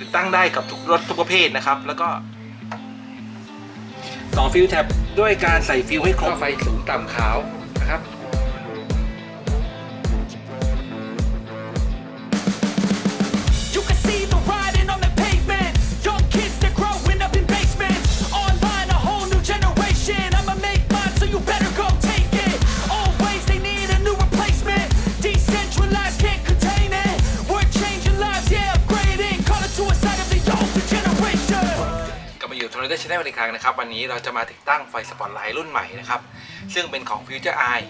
ติดตั้งได้กับทุกรถทุกประเภทนะครับ แล้วก็ต่อฟิลแท็บด้วยการใส่ฟิลให้ครบไฟสูงต่ำขาว กลับมาอยู่ท o รเดอร์ชแนลอีกครั้งนะครับ วันนี้เราจะมาติดตั้งไฟสปอตไลท์รุ่นใหม่นะครับ ซึ่งเป็นของ Future Eye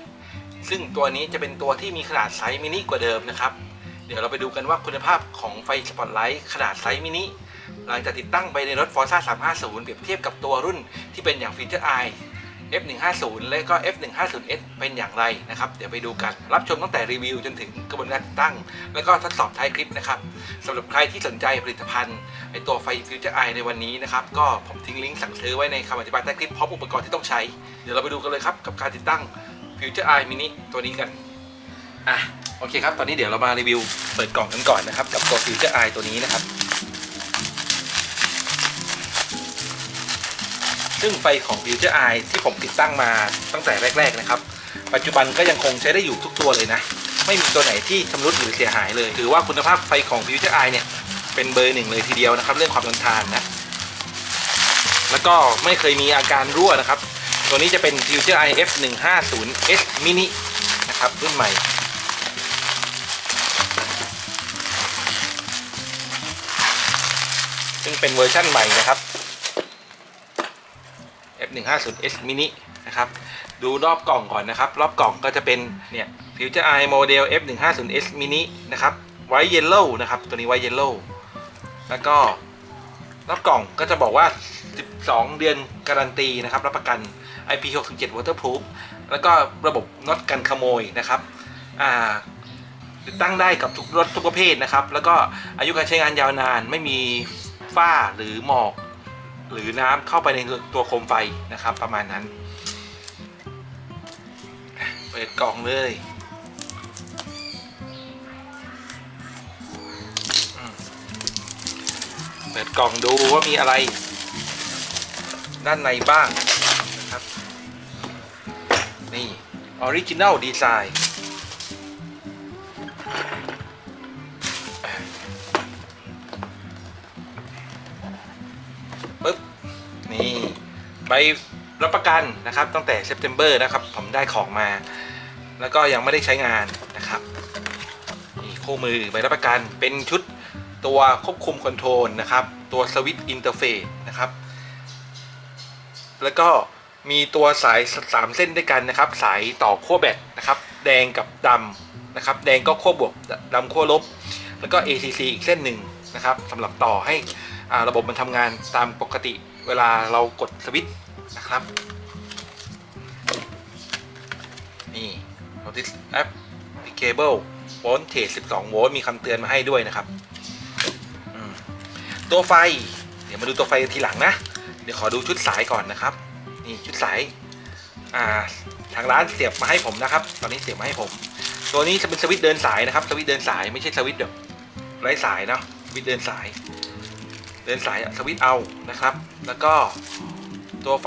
ซึ่งตัวนี้จะเป็นตัวที่มีขนาดไซส์มินิกว่าเดิมนะครับ เดี๋ยวเราไปดูกันว่าคุณภาพของไฟสปอตไลท์ขนาดไซส์มินิหลังจากติดตั้งไปในรถ Forza 350 เปรียบเทียบกับตัวรุ่นที่เป็นอย่าง Future Eye F150 และก็ F150S เป็นอย่างไรนะครับ เดี๋ยวไปดูกันรับชมตั้งแต่รีวิวจนถึงกระบวนการติดตั้ง แล้วก็ทดสอบท้ายคลิปนะครับสำหรับใครที่สนใจผลิตภัณฑ์ไอตัวไฟ Future Eye ในวันนี้นะครับ ก็ผมทิ้งลิงก์สั่งซื้อไว้ในคำอธิบายใต้คลิปพร้อมอุปกรณ์ที่ต้องใช้ เดี๋ยวเราไปดูกันเลยครับกับการติดตั้ง Future Eye Mini ตัวนี้กันอะโอเคครับตอนนี้เดี๋ยวเรามารีวิวเปิดกล่องกันก่อนนะครับกับตัว Future Eye ตัวนี้นะครับ ซึ่งไฟของ Future Eye ที่ผมติดตั้งมาตั้งแต่แรก ๆ นะครับ ปัจจุบันก็ยังคงใช้ได้อยู่ทุกตัวเลยนะ ไม่มีตัวไหนที่ชำรุดหรือเสียหายเลย ถือว่าคุณภาพไฟของ Future Eye เนี่ย เป็นเบอร์หนึ่งเลยทีเดียวนะครับ เรื่องความทนทานนะ แล้วก็ไม่เคยมีอาการรั่วนะครับ ตัวนี้จะเป็น Future Eye F150S Mini นะครับรุ่นใหม่ซึ่งเป็นเวอร์ชั่นใหม่นะครับ F150S Mini นะครับ ดูรอบกล่องก่อนนะครับ รอบกล่องก็จะเป็นเนี่ย Future Eye Model F150S Mini นะครับ White Yellow นะครับ ตัวนี้ White Yellow แล้วก็รอบกล่องก็จะบอกว่า 12 เดือนการันตีนะครับ รับประกัน IP67 Waterproof แล้วก็ระบบน็อตกันขโมยนะครับอ่าติดตั้งได้กับทุกรถทุกประเภทนะครับ แล้วก็อายุการใช้งานยาวนานไม่มีฝ้าหรือหมอก หรือน้ำเข้าไปในตัวโคมไฟนะครับ ประมาณนั้น เปิดกล่องเลยเปิดกล่องดูว่ามีอะไร ด้านในบ้างนะครับ นี่ Original Design ปึ๊บ ใบรับประกันนะครับ ตั้งแต่เซ p เ e ม b e r นะครับ ผมได้ของมา แล้วก็ยังไม่ได้ใช้งานนะครับนี่คู่มือใบรับประกันเป็นชุดตัวควบคุมคอนโทรลนะครับ ตัวสวิตช์อินเทอร์เฟซนะครับ แล้วก็มีตัวสาย 3 เส้นด้วยกันนะครับ สายต่อขั้วแบตนะครับ แดงกับดำนะครับ แดงก็ขั้วบวกดำขั้วลบ แล้วก็ ACC อีกเส้นหนึ่งนะครับสำหรับต่อให้ระบบมันทำงานตามปกติ เวลาเรากดสวิตช์นะครับ นี่ Notice Applicable Voltage 12 โวลต์มีคำเตือนมาให้ด้วยนะครับ ตัวไฟ เดี๋ยวมาดูตัวไฟทีหลังนะ เดี๋ยวขอดูชุดสายก่อนนะครับ นี่ชุดสายอ่าทางร้านเสียบมาให้ผมนะครับ ตอนนี้เสียบมาให้ผม ตัวนี้จะเป็นสวิตช์เดินสายนะครับ สวิตช์เดินสายไม่ใช่สวิตช์แบบไร้สายเนาะ สวิตช์เดินสาย เดินสายสวิตเอานะครับ แล้วก็ตัวไฟ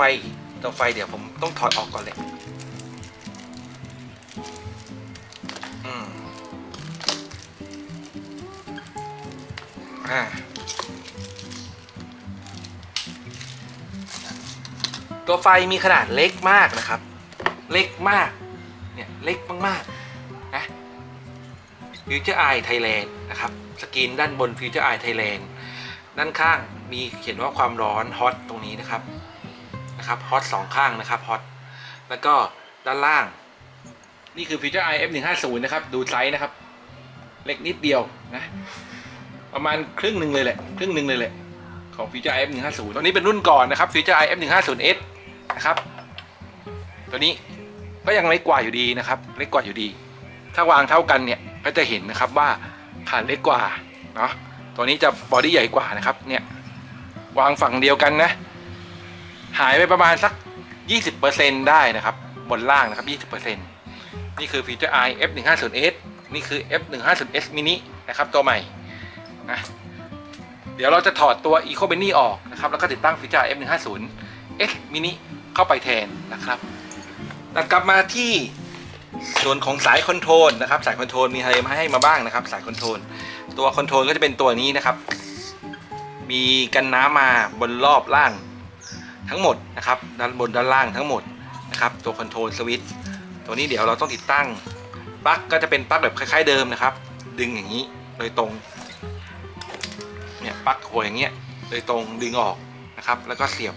ตัวไฟเดี๋ยวผมต้องถอดออกก่อนเลยอืมอ่าตัวไฟมีขนาดเล็กมากนะครับ เล็กมาก เนี่ย เล็กมากๆนะ Future Eye Thailand นะครับ สกรีนด้านบน Future Eye Thailand ด้ ด้านข้างมีเขียนว่าความร้อน hot ตรงนี้นะครับนะครับ hot สองข้างนะครับ hot แล้วก็ด้านล่าง นี่คือ Future Eye F150 นะครับ ดูไซส์นะครับ เล็กนิดเดียวนะ ประมาณครึ่งหนึ่งเลยแหละ ครึ่งหนึ่งเลยแหละ ของ Future Eye F150 ตัวนี้เป็นรุ่นก่อนนะครับ Future Eye F150S นะครับ ตัวนี้ก็ยังเล็กกว่าอยู่ดีนะครับ เล็กกว่าอยู่ดี ถ้าวางเท่ากันเนี่ยก็จะเห็นนะครับว่าฐานเล็กกว่าเนาะ ตัวนี้จะบอดี้ใหญ่กว่านะครับ เนี่ย วางฝั่งเดียวกันนะ หายไปประมาณสัก 20%ได้นะครับ บนล่างนะครับ 20%นี่คือ Future Eye F150S นี่คือ F150S Mini นะครับ ตัวใหม่นะเดี๋ยวเราจะถอดตัว Eco b e n n y ออกนะครับ แล้วก็ติดตั้งฟีเจอร์ F150 X Mini เข้าไปแทนนะครับตัดกลับมาที่ส่วนของสายคอนโทรลนะครับ สายคอนโทรลมีอะไรมาให้มาบ้างนะครับ สายคอนโทรล ตัวคอนโทรลก็จะเป็นตัวนี้นะครับ มีกันน้ำมาบนรอบล่างทั้งหมดนะครับด้านบนด้านล่างทั้งหมดนะครับ ตัวคอนโทรลสวิตช์ตัวนี้เดี๋ยวเราต้องติดตั้งปลั๊กก็จะเป็นปลั๊กแบบคล้าย ๆเดิมนะครับ ดึงอย่างนี้โดยตรงเนี่ยปลั๊กหัวอย่างเงี้ยโดยตรงดึงออกนะครับ แล้วก็เสียบ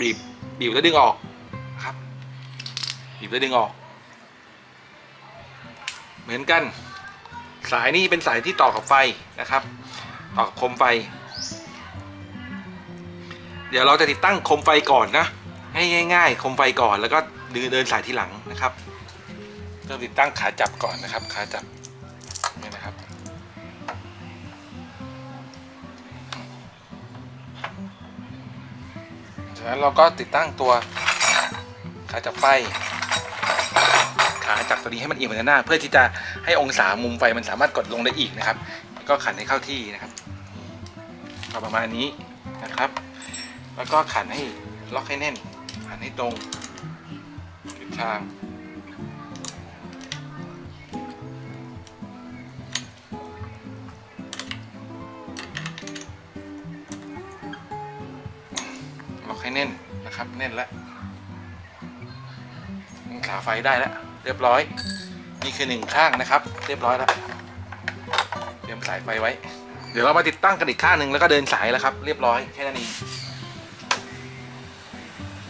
บีบบีบแล้วดึงออกนะครับบีบแล้วดึงออก เหมือนกัน สายนี้เป็นสายที่ต่อกับไฟนะครับ ต่อกับโคมไฟ เดี๋ยวเราจะติดตั้งโคมไฟก่อนนะง่ายๆโคมไฟก่อนแล้วก็ดึงเดินสายที่หลังนะครับเริ่มติดตั้งขาจับก่อนนะครับ ขาจับนี่นะครับจากนั้นเราก็ติดตั้งตัวขาจับไฟ ขาจับตัวนี้ให้มันเอียงไปด้านหน้า เพื่อที่จะให้องศามุมไฟมันสามารถกดลงได้อีกนะครับ ก็ขันให้เข้าที่นะครับก็ประมาณนี้นะครับ แล้วก็ขันให้ล็อกให้แน่นขันให้ตรงทิศทางล็อกให้แน่นนะครับ แน่นแล้วขาไฟได้แล้ว รียบร้อย นี่คือหนึ่งข้างนะครับ เรียบร้อยแล้วเตรียมสายไฟไว้ เดี๋ยวเรามาติดตั้งกันอีกข้างหนึ่งแล้วก็เดินสายแล้วครับ เรียบร้อยแค่นั้นเอง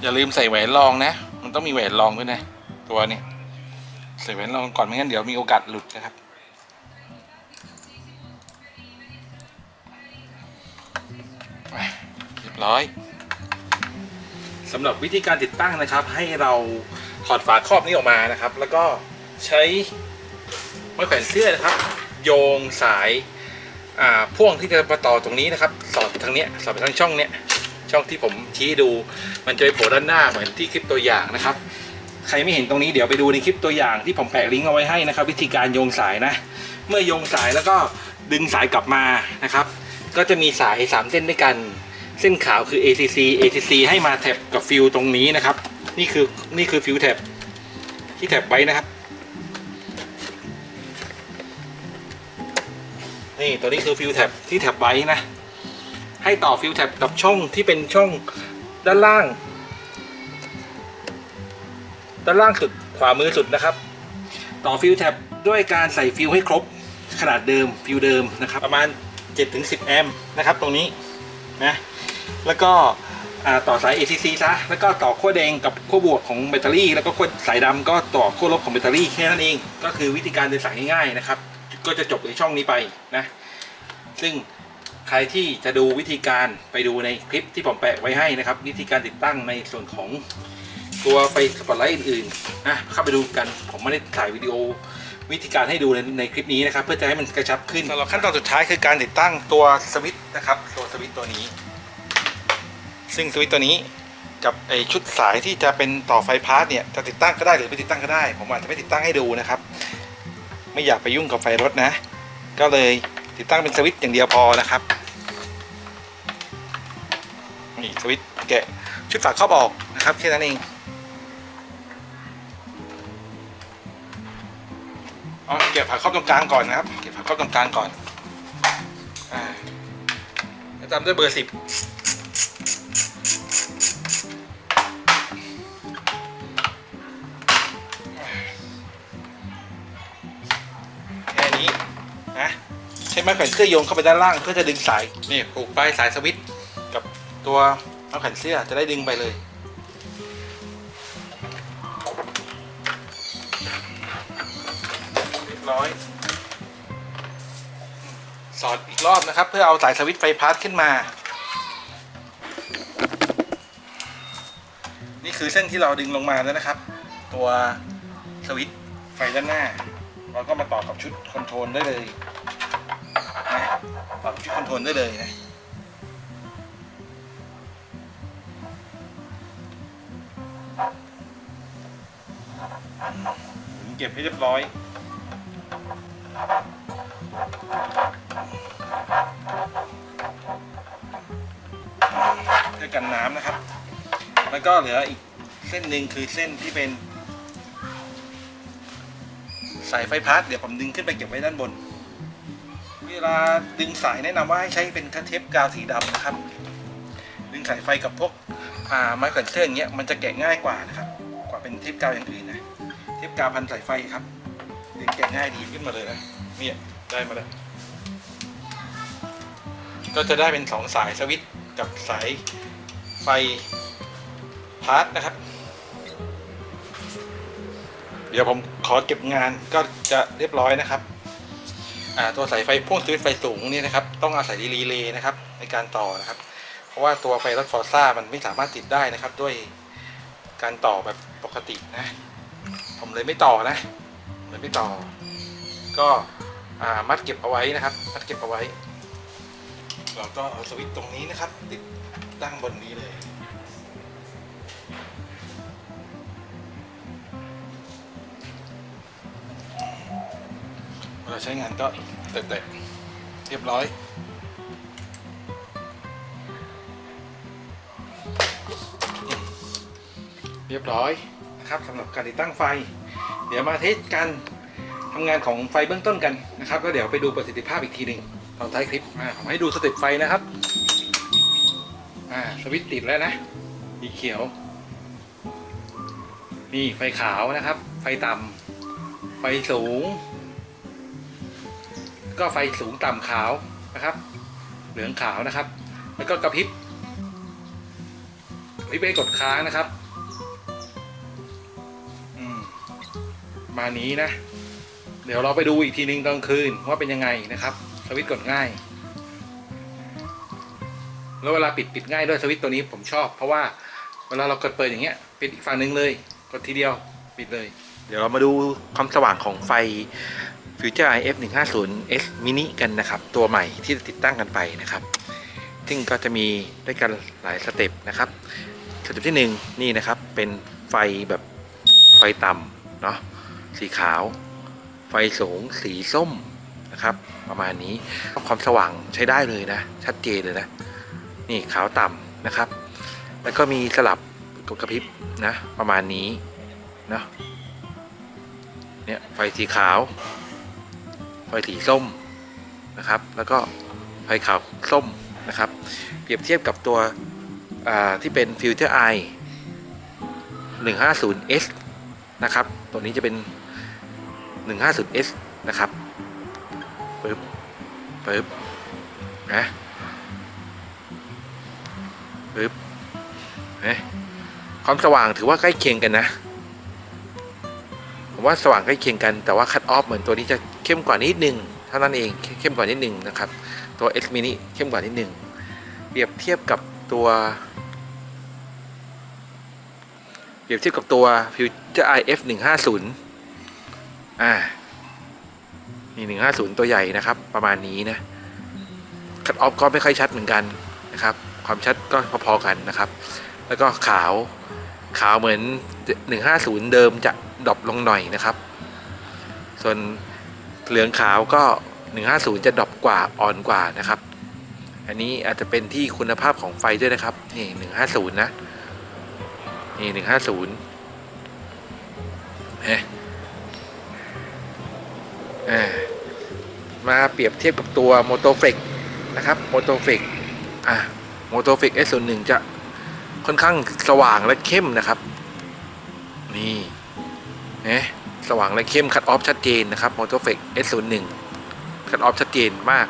อย่าลืมใส่แหวนรองนะ มันต้องมีแหวนรองด้วยนะ ตัวนี้ใส่แหวนรองก่อนไม่งั้นเดี๋ยวมีโอกาสหลุดนะครับ เรียบร้อยสำหรับวิธีการติดตั้งนะครับ ให้เรา ถอดฝาครอบนี้ออกมานะครับ แล้วก็ใช้ไม้แขวนเสื้อนะครับ โยงสายอ่าพ่วงที่จะมาต่อตรงนี้นะครับ สอดทางเนี้ยสอดไปทางช่องเนี้ยช่องที่ผมชี้ดูมันจะไปโผล่ด้านหน้าเหมือนที่คลิปตัวอย่างนะครับ ใครไม่เห็นตรงนี้เดี๋ยวไปดูในคลิปตัวอย่างที่ผมแปะลิงก์เอาไว้ให้นะครับ วิธีการโยงสายนะ เมื่อโยงสายแล้วก็ดึงสายกลับมานะครับ ก็จะมีสายสามเส้นด้วยกัน เส้นขาวคือ ACC ACC ให้มาแท็บกับฟิวตรงนี้นะครับ นี่คือนี่คือฟิวแท็บที่แท็บไว้นะครับ นี่ตัวนี้คือฟิวแท็บที่แท็บไว้นะ ให้ต่อฟิวแท็บกับช่องที่เป็นช่องด้านล่าง ด้านล่างสุดขวามือสุดนะครับ ต่อฟิวแท็บด้วยการใส่ฟิวให้ครบขนาดเดิมฟิวเดิมนะครับ ประมาณ 7-10 แอมป์นะครับ ตรงนี้นะแล้วก็ ต่อสาย ACC ซะ แล้วก็ต่อขั้วแดงกับขั้วบวกของแบตเตอรี่ แล้วก็ขั้วสายดำก็ต่อขั้วลบของแบตเตอรี่แค่นั้นเอง ก็คือวิธีการเดินสายง่ายๆนะครับ ก็จะจบในช่องนี้ไปนะ ซึ่งใครที่จะดูวิธีการไปดูในคลิปที่ผมแปะไว้ให้นะครับ วิธีการติดตั้งในส่วนของตัวไฟสปอตไลท์อื่นๆนะเข้าไปดูกัน ผมไม่ได้ถ่ายวิดีโอวิธีการให้ดูในในคลิปนี้นะครับ เพื่อจะให้มันกระชับขึ้นสำหรับขั้นตอนสุดท้ายคือการติดตั้งตัวสวิตช์นะครับ ตัวสวิตช์ตัวนี้ ซึ่งสวิตตัวนี้กับไอชุดสายที่จะเป็นต่อไฟพาร์ทเนี่ยจะติดตั้งก็ได้หรือไม่ติดตั้งก็ได้ ผมอาจจะไม่ติดตั้งให้ดูนะครับ ไม่อยากไปยุ่งกับไฟรถนะ ก็เลยติดตั้งเป็นสวิตอย่างเดียวพอนะครับนี่สวิตแกะชุดฝาครอบออกนะครับแค่นั้นเองอ๋อเก็บฝาครอบตรงกลางก่อนนะครับเก็บฝาครอบตรงกลางก่อนอ่าแล้วตามด้วยเบอร์สิบ นี้นะใช้ไม้แขวนเสื้อโยงเข้าไปด้านล่างเพื่อจะดึงสายนี่ผูกปลายสายสวิตช์กับตัวไม้แขวนเสื้อจะได้ดึงไปเลยร้อยสอดอีกรอบนะครับ เพื่อเอาสายสวิตช์ไฟพาสขึ้นมา นี่คือเส้นที่เราดึงลงมาแล้วนะครับ ตัวสวิตช์ไฟด้านหน้า เราก็มาต่อกับชุดคอนโทรลได้เลยนะต่อชุดคอนโทรลได้เลยนะผมเก็บให้เรียบร้อยด้วยกันน้ำนะครับ แล้วก็เหลืออีกเส้นหนึ่งคือเส้นที่เป็น สายไฟพาสเดี๋ยวผมดึงขึ้นไปเก็บไว้ด้านบน เวลาดึงสายแนะนำว่าให้ใช้เป็นเทปกาวสีดำนะครับ ดึงสายไฟกับพวกอ่าไม้แขวนเสื้ออย่างเงี้ยมันจะแกะง่ายกว่านะครับ กว่าเป็นเทปกาวอย่างอื่นนะเทปกาวพันสายไฟครับดึงแกะง่ายดีขึ้นมาเลยนะเนี่ยได้มาแล้วก็จะได้เป็นสองสายสวิตช์กับสายไฟพาร์ทนะครับ เดี๋ยวผมขอเก็บงานก็จะเรียบร้อยนะครับอ่าตัวสายไฟพ่วงสวิตช์ไฟสูงนี่นะครับ ต้องอาศัยรีเลย์นะครับ ในการต่อนะครับ เพราะว่าตัวไฟรถฟอร์ซ่ามันไม่สามารถติดได้นะครับ ด้วยการต่อแบบปกตินะ ผมเลยไม่ต่อนะเลยไม่ต่อ ก็อ่ามัดเก็บเอาไว้นะครับ มัดเก็บเอาไว้เราก็เอาสวิตช์ตรงนี้นะครับ ติดตั้งบนนี้เลย เวลาใช้งานก็แตะๆเรียบร้อย เรียบร้อยนะครับสำหรับการติดตั้งไฟ เดี๋ยวมาเทสการทำงานของไฟเบื้องต้นกันนะครับ ก็เดี๋ยวไปดูประสิทธิภาพอีกทีหนึ่งตอนท้ายคลิปอ่าผมให้ดูสเต็ปไฟนะครับอ่าสวิตติดแล้วนะสีเขียว นี่ไฟขาวนะครับ ไฟต่ำไฟสูง ก็ไฟสูงต่ำขาวนะครับ เหลืองขาวนะครับ แล้วก็กระพริบกระพริบไปกดค้างนะครับอมมานี้นะ เดี๋ยวเราไปดูอีกทีนึงกลางคืนว่าเป็นยังไงนะครับ สวิตช์กดง่าย แล้วเวลาปิดปิดง่ายด้วยสวิตช์ตัวนี้ผมชอบ เพราะว่าเวลาเรากดเปิดอย่างเงี้ยปิดอีกฝั่งหนึ่งเลย กดทีเดียวปิดเลย เดี๋ยวเรามาดูความสว่างของไฟ Future IF 150 S Mini กันนะครับ ตัวใหม่ที่ติดตั้งกันไปนะครับ ซึ่งก็จะมีด้วยกันหลายสเต็ปนะครับสเต็ปที่หนึ่งนี่นะครับ เป็นไฟแบบไฟต่ำเนาะสีขาว ไฟสูงสีส้มนะครับ ประมาณนี้ความสว่างใช้ได้เลยนะ ชัดเจนเลยนะ นี่ขาวต่ำนะครับ แล้วก็มีสลับกดกระพริบนะ ประมาณนี้เนาะเนี่ยไฟสีขาว ไฟสีส้มนะครับ แล้วก็ไฟขาวส้มนะครับ เปรียบเทียบกับตัวที่เป็น Future Eye 150S นะครับ ตัวนี้จะเป็น 150S นะครับปึ๊บปึ๊บนะปึ๊บนะความสว่างถือว่าใกล้เคียงกันนะ ผมว่าสว่างใกล้เคียงกันแต่ว่าคัตออฟเหมือนตัวนี้จะ เข้มกว่านิดนึงเท่านั้นเองเข้มกว่านิดนึงนะครับตัว X mini เข้มกว่านิดนึงเปรียบเทียบกับตัว เปรียบเทียบกับตัว Future IF 150อ่านี่150 ตัวใหญ่นะครับ ประมาณนี้นะคัตออฟก็ไม่ค่อยชัดเหมือนกันนะครับ ความชัดก็พอๆกันนะครับ แล้วก็ขาวขาวเหมือน 150 เดิมจะดรอปลงหน่อยนะครับ ส่วน เหลืองขาวก็ 150 จะดรอปกว่าอ่อนกว่านะครับ อันนี้อาจจะเป็นที่คุณภาพของไฟด้วยนะครับ นี่ 150 นะ นี่ 150เฮ้อ่ามาเปรียบเทียบกับตัว m o t o f e x นะครับ m o t o f e x อะ m o t o f e x S01 จะค่อนข้างสว่างและเข้มนะครับ นี่เนะ สว่างและเข้มคัดออฟชัดเจนนะครับ m o t o f e x S01 คัดออฟชัดเจนมาก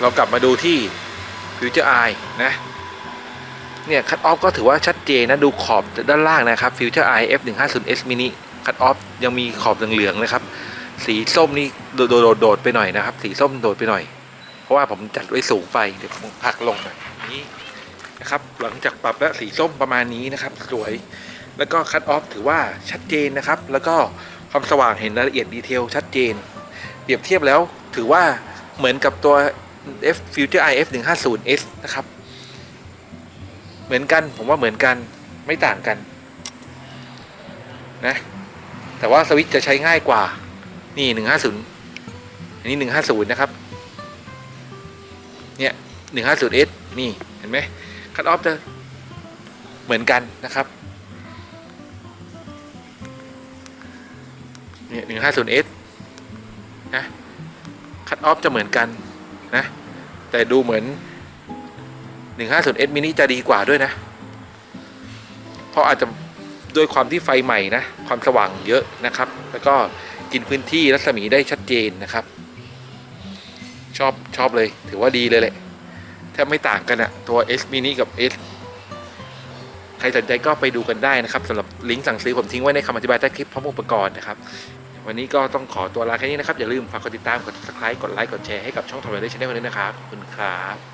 เรากลับมาดูที่ Future Eye นะ เนี่ยคัดออฟก็ถือว่าชัดเจนนะ ดูขอบด้านล่างนะครับ Future Eye F150S Mini คัดออฟยังมีขอบเหลืองๆนะครับ สีส้มนี่โดดโดดโดดไปหน่อยนะครับ สีส้มโดดไปหน่อย เพราะว่าผมจัดไว้สูงไปเดี๋ยวผมพักลงแบบนี้นะครับ หลังจากปรับแล้วสีส้มประมาณนี้นะครับ สวย แล้วก็คัดออฟถือว่าชัดเจนนะครับ แล้วก็ความสว่างเห็นรายละเอียดดีเทลชัดเจน เปรียบเทียบแล้วถือว่าเหมือนกับตัว F Future i F 1 5 0 S นะครับ เหมือนกันผมว่าเหมือนกันไม่ต่างกันนะแต่ว่าสวิตช์จะใช้ง่ายกว่านี่หนึ่งห้าศูนย์อันนี้หนึ่งห้าศูนย์นะครับ เนี่ยหนึ่งห้าศูนย์เอสนี่เห็นไหมคัตออฟจะเหมือนกันนะครับเนี่ยหนึ่งห้าศูนย์เอสนะคัตออฟจะเหมือนกันนะแต่ดูเหมือนหนึ่งห้าศูนย์เอสมินิจะดีกว่าด้วยนะ เพราะอาจจะด้วยความที่ไฟใหม่นะ ความสว่างเยอะนะครับ แล้วก็กินพื้นที่รัศมีได้ชัดเจนนะครับ ชอบชอบเลยถือว่าดีเลยแหละแทบไม่ต่างกันอะตัว S mini กับ S ใครสนใจก็ไปดูกันได้นะครับสำหรับลิงก์สั่งซื้อผมทิ้งไว้ในคำอธิบายใต้คลิปพร้อมอุปกรณ์นะครับ วันนี้ก็ต้องขอตัวลาแค่นี้นะครับ อย่าลืมฝากกดติดตามกด subscribe กดไลค์กดแชร์ให้กับช่องทอมเลยชแนลด้วยนะครับขอบคุณครับ